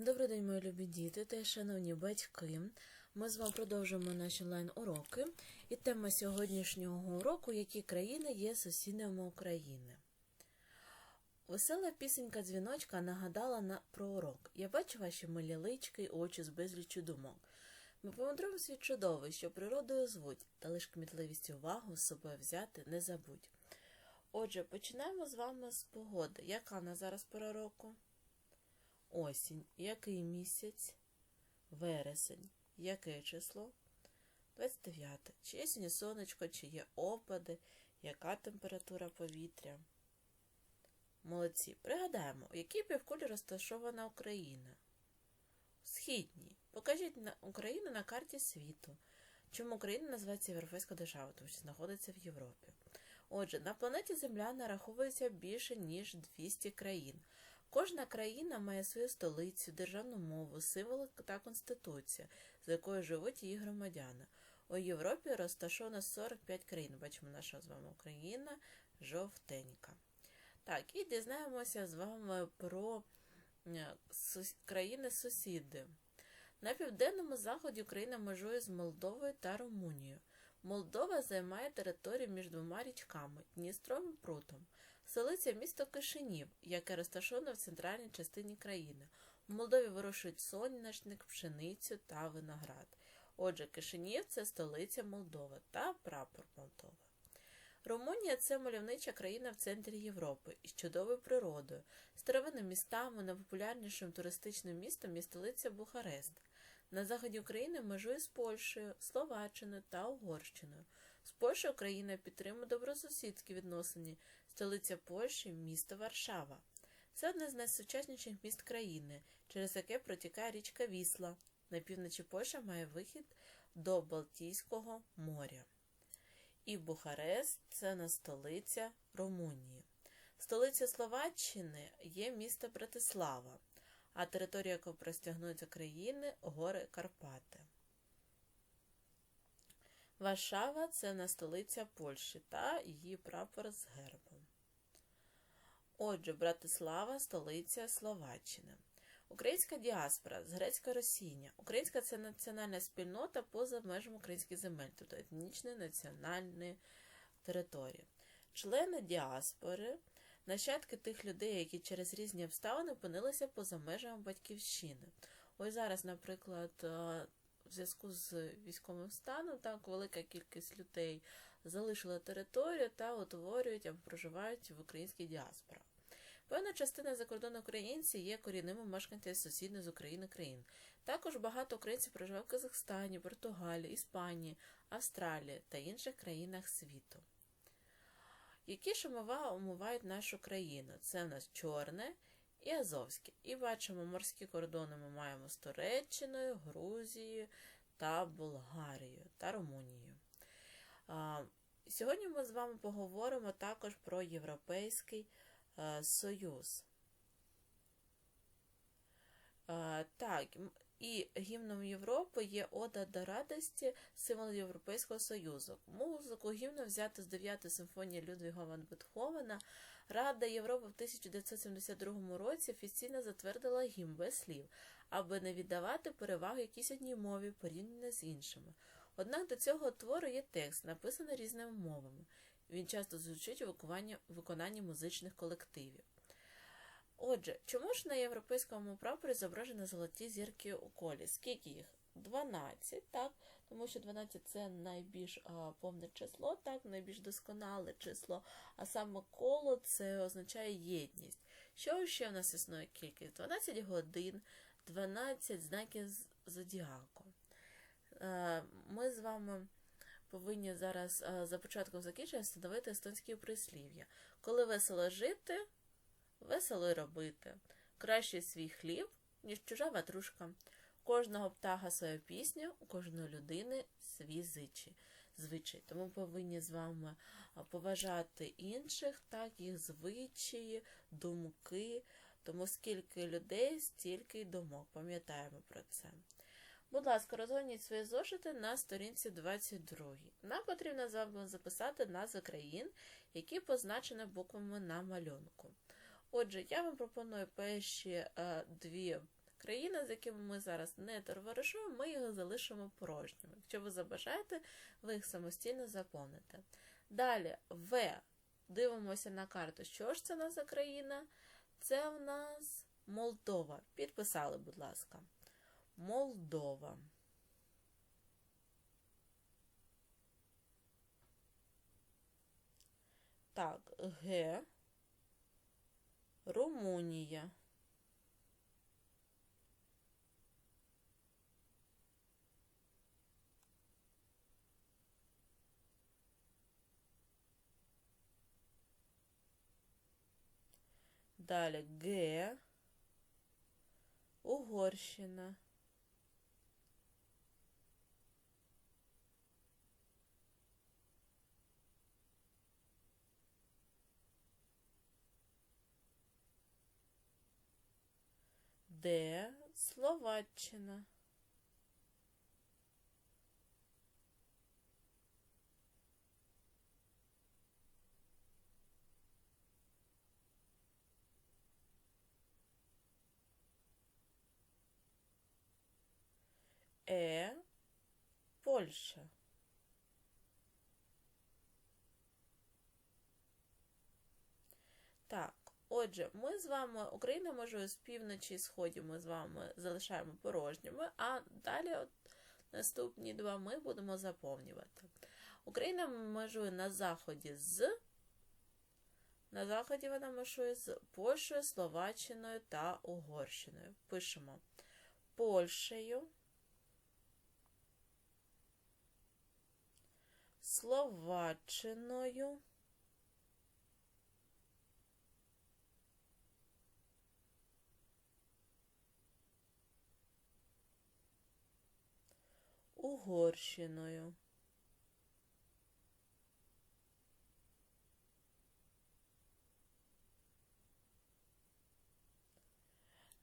Добрий день, мої любі діти та шановні батьки. Ми з вами продовжуємо наші онлайн-уроки. І тема сьогоднішнього уроку які країни є сусідами України. Весела пісенька дзвіночка нагадала на про урок. Я бачу ваші милі лички й очі з безліччю думок. Ми помандруємо світ чудовий, що природою звуть, та лиш кмітливість і увагу з собою взяти не забудь. Отже, починаємо з вами з погоди. Яка на зараз пора року? Осінь. Який місяць? Вересень. Яке число? 29. Чи є сьогодні сонечко, чи є опади, яка температура повітря? Молодці. Пригадаємо, у якій півкулі розташована Україна? В східній. Покажіть Україну на карті світу. Чому Україна називається Європейська держава, тому що знаходиться в Європі. Отже, на планеті Земля нараховується більше, ніж 200 країн. Кожна країна має свою столицю, державну мову, символи та конституція, за якою живуть її громадяни. У Європі розташовано 45 країн. Бачимо, наша з вами Україна жовтенька. Так, і дізнаємося з вами про країни-сусіди. На південному заході Україна межує з Молдовою та Румунією. Молдова займає територію між двома річками Дністром і Прутом. Столиця місто Кишинів, яке розташоване в центральній частині країни. У Молдові вирощують соняшник, пшеницю та виноград. Отже, Кишинів це столиця Молдови та прапор Молдови. Румунія це мальовнича країна в центрі Європи із чудовою природою, старовинними містами, найпопулярнішим туристичним містом є столиця Бухарест. На заході України межує з Польщею, Словаччиною та Угорщиною. З Польщею Україна підтримує добросусідські відносини. Столиця Польщі місто Варшава. Це одне з найсучасніших міст країни, через яке протікає річка Вісла. На півночі Польща має вихід до Балтійського моря. І Бухарест це на столиця Румунії. Столиця Словаччини є місто Братислава, а територія, яку простягнуться країни гори Карпати. Варшава це на столиця Польщі та її прапор з гербом. Отже, Братислава столиця Словаччини. Українська діаспора з грецького росіння. Українська це національна спільнота поза межами українських земель, тобто етнічної національної території. Члени діаспори нащадки тих людей, які через різні обставини опинилися поза межами батьківщини. Ось зараз, наприклад, в зв'язку з військовим станом, так велика кількість людей залишила територію та утворюють або проживають в українській діаспорах. Певна частина закордонних українців є корінними мешканцями сусідних з України країн. Також багато українців проживає в Казахстані, Португалії, Іспанії, Австралії та інших країнах світу. Які ж омива омивають нашу країну? Це в нас Чорне і Азовське. І бачимо, морські кордони ми маємо з Туреччиною, Грузією та Болгарією та Румунією. Сьогодні ми з вами поговоримо також про Європейський е, Союз. Е, Так, і гімном Європи є Ода до радості, символ Європейського Союзу. Музику гімну взято з 9 симфонії Людвіга ван Бетховена. Рада Європи в 1972 році офіційно затвердила гімн без слів, аби не віддавати перевагу якійсь одній мові порівняно з іншими. Однак до цього твору є текст, написаний різними мовами. Він часто звучить у виконанні, музичних колективів. Отже, чому ж на європейському прапорі зображені золоті зірки у колі? Скільки їх? 12, так? Тому що 12 це найбільш а, повне число, так, найбільш досконале число, а саме коло це означає єдність. Що ще в нас існує кількість? 12 годин, 12 знаків зодіаку. Е, Ми з вами повинні зараз е, за початком закінчення встановити естонські прислів'я. Коли весело жити, весело робити. Краще свій хліб, ніж чужа ватрушка. Кожного птаха своя пісня, у кожної людини свій зичі, звичай. Тому повинні з вами поважати інших, так, їх звичаї, думки. Тому скільки людей, стільки й думок. Пам'ятаємо про це. Будь ласка, розгорніть свої зошити на сторінці 22. Нам потрібно з вами записати назви країн, які позначені буквами на малюнку. Отже, я вам пропоную перші е, дві країни, з якими ми зараз не товаришуємо, ми їх залишимо порожніми. Якщо ви забажаєте, ви їх самостійно заповните. Далі В. Дивимося на карту. Що ж це у нас за країна? Це в нас Молдова. Підписали, будь ласка. Молдова. Так, Г. Румунія. Далі Г. Угорщина. Д. Словаччина. Е. Польща. Так, отже, ми з вами, Україна може з півночі і сході ми з вами залишаємо порожніми, а далі от, наступні два ми будемо заповнювати. Україна межує на заході з. На заході вона межує з Польщею, Словаччиною та Угорщиною. Пишемо Польщею. Словаччиною. Угорщиною.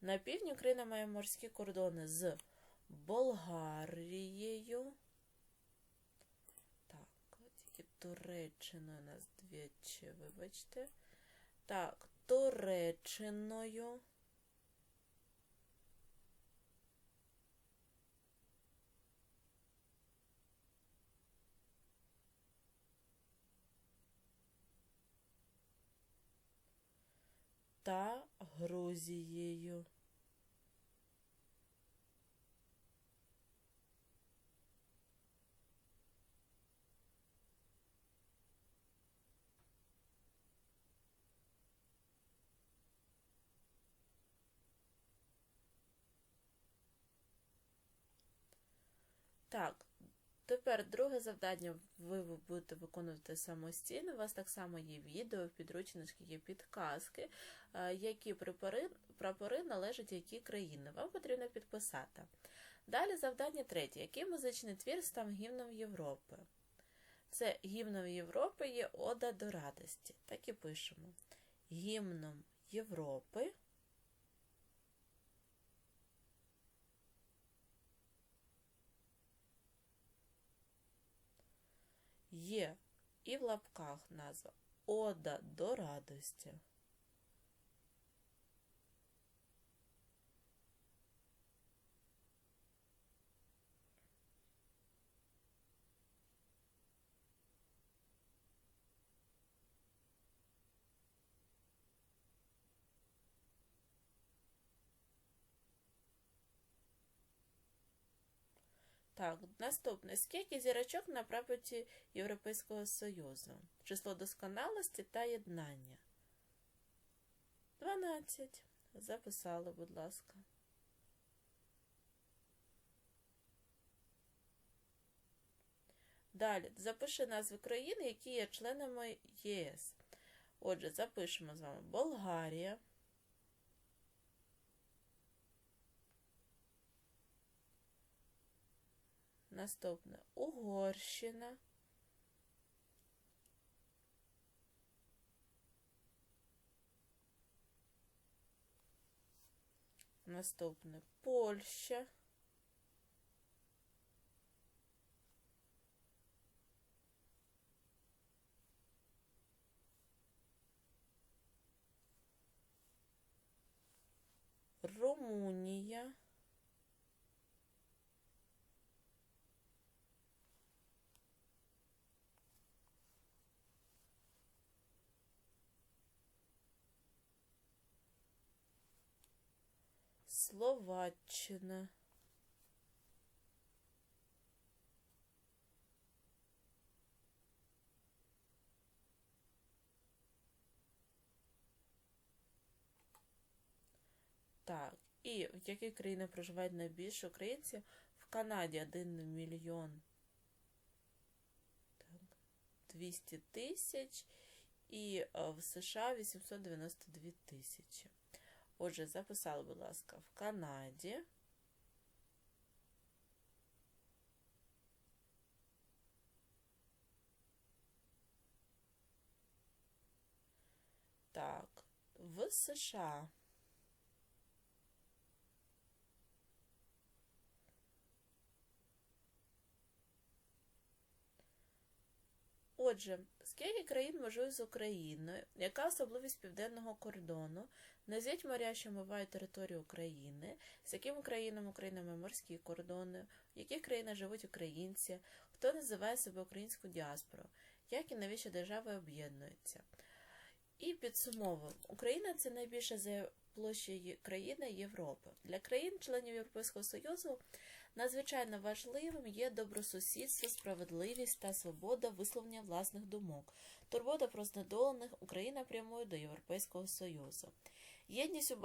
На півдні Україна має морські кордони з Болгарією. Так, тільки Туреччиною нас двічі, вибачте. Так, Туреччиною. Та Грузією. Так, тепер друге завдання ви будете виконувати самостійно. У вас так само є відео, підручнички, є підказки, е, які прапори, прапори належать якій країни. Вам потрібно підписати. Далі завдання третє. Який музичний твір став гімном Європи? Це гімном Європи є Ода до радості. Так і пишемо. Гімном Європи. Є і в лапках назва Ода до радості. Так, наступне. Скільки зірочок на прапорці Європейського Союзу? Число досконалості та єднання. 12. Записали, будь ласка. Далі, запиши назви країн, які є членами ЄС. Отже, запишемо з вами Болгарія. Наступне Угорщина. Наступне Польща. Румунія. Словаччина. Так, і в яких країнах проживають найбільше українців? В Канаді 1 мільйон так, 200 тисяч і е, в США 892 тисячі. Отже, записали, будь ласка, в Канаді. Так, в США. Отже, скільки країн межує з Україною? Яка особливість південного кордону? Назвіть моря, що мивають територію України, з якими країнами Українами морські кордони, в яких країнах живуть українці, хто називає себе українську діаспору, як і навіщо держави об'єднуються. І підсумовуємо, Україна це найбільша за площею країна Європи. Для країн-членів Європейського Союзу надзвичайно важливим є добросусідство, справедливість та свобода висловлення власних думок. Турбота про знедолених Україна прямує до Європейського Союзу. Єдність у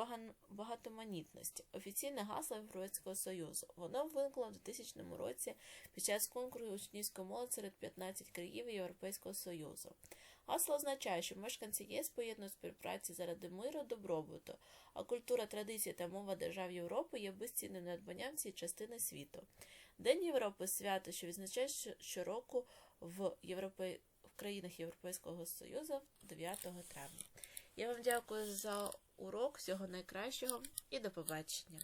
багатоманітності офіційне гасло Європейського Союзу. Воно виникло в 2000 році під час конкурсу учнівської молоді серед 15 країн Європейського Союзу. Гасло означає, що мешканці ЄС поєднують співпраці заради миру, добробуту, а культура, традиції та мова держав Європи є безцінним надбанням цієї частини світу. День Європи свято, що відзначає щороку в, Європе... в країнах Європейського Союзу 9 травня. Я вам дякую за урок, всього найкращого і до побачення.